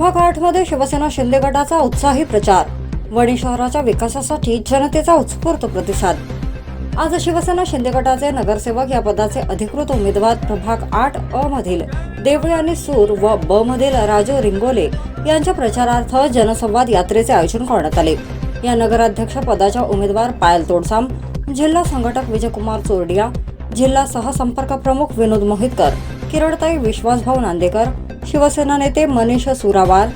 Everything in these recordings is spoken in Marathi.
वणीमध्ये शिवसेना शिंदे गटाचा उत्साही प्रचार. वणी शहराच्या विकासासाठी जनतेचा उत्स्फूर्त प्रतिसाद. आज शिवसेना शिंदे गटाचे नगरसेवक या पदाचे अधिकृत उमेदवार प्रभाग आठ अ मधील देवळे आणि सूर व ब मधील राजू रिंगोले यांच्या प्रचारार्थ जनसंवाद यात्रेचे आयोजन करण्यात आले. या नगराध्यक्ष पदाच्या उमेदवार पायल तोडसाम जिल्हा संघटक विजयकुमार चोरडिया जिल्हा सहसंपर्क प्रमुख विनोद मोहितकर किरणताई विश्वासभाऊ नांदेकर शिवसेना नेते मनीष सुरावार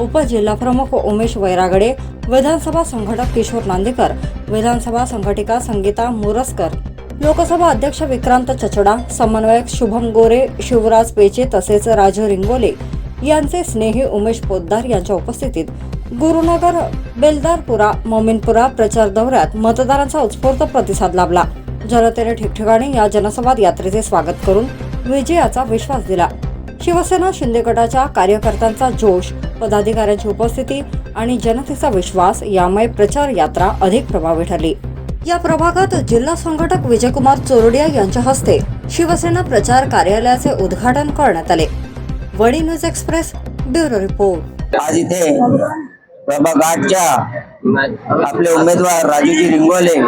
उपजिल्हाप्रमुख उमेश वैरागडे विधानसभा संघटक किशोर नांदेकर विधानसभा संघटिका संगीता मोरसकर लोकसभा अध्यक्ष विक्रांत चचडा समन्वयक शुभम गोरे शिवराज पेचे तसेच राजू रिंगोले यांचे स्नेही उमेश पोद्दार यांच्या उपस्थितीत गुरुनगर बेलदारपुरा मोमिनपुरा प्रचार दौऱ्यात मतदारांचा उत्स्फूर्त प्रतिसाद लाभला. जनतेने ठिकठिकाणी या जनसंवाद यात्रेचे स्वागत करून विजयाचा विश्वास दिला. शिवसेना शिंदे गटाच्या कार्यकर्त्यांचा जोश पदाधिकाऱ्यांची उपस्थिती आणि जनतेचा विश्वास यामुळे प्रचार यात्रा अधिक प्रभावी ठरली. या प्रभागात जिल्हा संघटक विजयकुमार चोरडिया यांच्या हस्ते शिवसेना प्रचार कार्यालयाचे उद्घाटन करण्यात आले. वडी न्यूज एक्सप्रेस ब्युरो रिपोर्ट. आज इथे प्रभाग आठच्या आपले उमेदवार राजूजी रिंगोले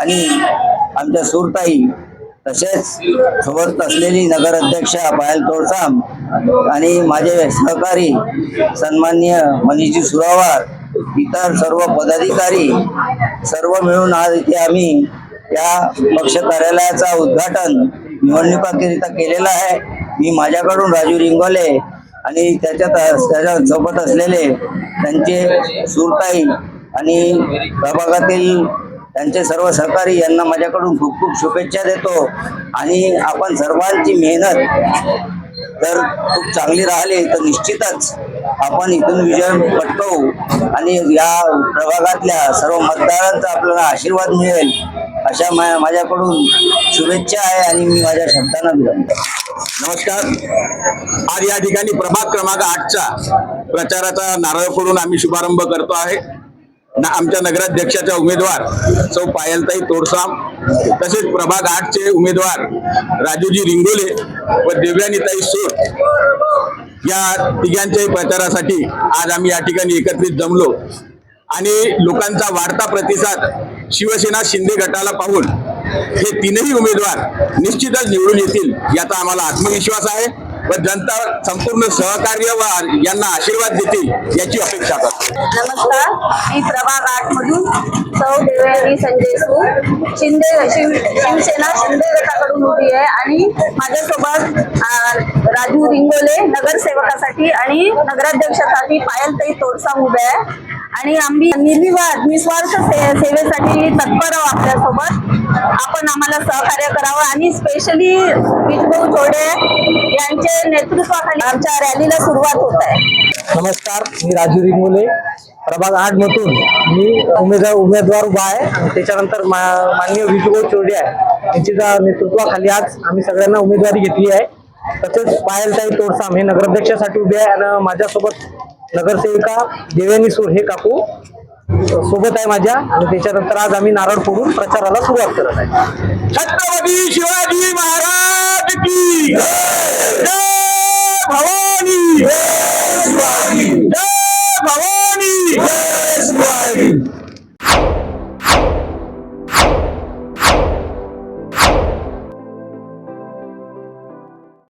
आणि आमच्या सुरताई तसेच सोबत असलेली नगराध्यक्षा पायल तोडसाम आणि माझे सहकारी सन्माननीय मनीषजी सुरावार इतर सर्व पदाधिकारी सर्व मिळून आज इथे आम्ही या पक्ष कार्यालयाचा उद्घाटन निवडणुकाकरिता केलेला आहे. मी माझ्याकडून राजू रिंगोले आणि त्याच्यात त्याच्या सोबत असलेले त्यांचे सुरताई आणि प्रभागातील त्यांचे सर्व सहकारी यांना माझ्याकडून खूप खूप शुभेच्छा देतो. आणि आपण सर्वांची मेहनत जर खूप चांगली राहिली तर निश्चितच आपण इथून विजय पटकवू. आणि या प्रभागातल्या सर्व मतदारांचा आपल्याला आशीर्वाद मिळेल अशा मा माझ्याकडून शुभेच्छा आहे आणि मी माझ्या शब्दांना विनंती नमस्कार. आज या ठिकाणी प्रभाग क्रमांक आठचा प्रचाराचा नारळ फोडून आम्ही शुभारंभ करतो आहे. ना आमच्या नगराध्यक्षाच्या उमेदवार सौ पायलताई तोडसाम तसेच प्रभाग आठचे उमेदवार राजूजी रिंगोले व देवयानीताई सोड या तिघांच्याही प्रचारासाठी आज आम्ही या ठिकाणी एकत्रित जमलो. आणि लोकांचा वाढता प्रतिसाद शिवसेना शिंदे गटाला पाहून हे तीनही उमेदवार निश्चितच निवडून येतील याचा आम्हाला आत्मविश्वास आहे. व जनता संपूर्ण सहकार्य व यांना आशीर्वाद देतील याची अपेक्षा करतो. नमस्कार मी प्रभाग आठ मधून सौ देवयानी संजय सू. शिंदे शिव शिवसेना शिंदे गटाकडून उभी आहे आणि माझ्यासोबत राजू रिंगोले नगरसेवकासाठी आणि नगराध्यक्षासाठी पायल तई तोडसा उभे आहे. आणि आम्ही निर्विवाद निस्वार्थ से- सेवेसाठी तत्पर आहोत आपल्यासोबत. आपण आम्हाला सहकार्य करावं आणि स्पेशली विजभाऊ चोडे यांचे नेतृत्वाखाली आमच्या रॅलीला सुरुवात होत आहे. नमस्कार मी राजू रिंगोले. प्रभाग आठ मधून मी उमेदवार उमेदवार उभा आहे. त्याच्यानंतर माननीय विजूभाऊ चोरडे आहे. यांच्या नेतृत्वाखाली आज आम्ही सगळ्यांना उमेदवारी घेतली आहे. तसेच पायलताई तोडसाम हे नगराध्यक्षासाठी उभे आहे आणि माझ्यासोबत नगरसेविका देवेनी सूर हे काकू सोबत आहे माझ्या. आणि त्याच्यानंतर आज आम्ही नारळ फोडून प्रचाराला सुरुवात करत आहे. छत्रपती शिवाजी महाराज की जय! भवानी! जय भवानी!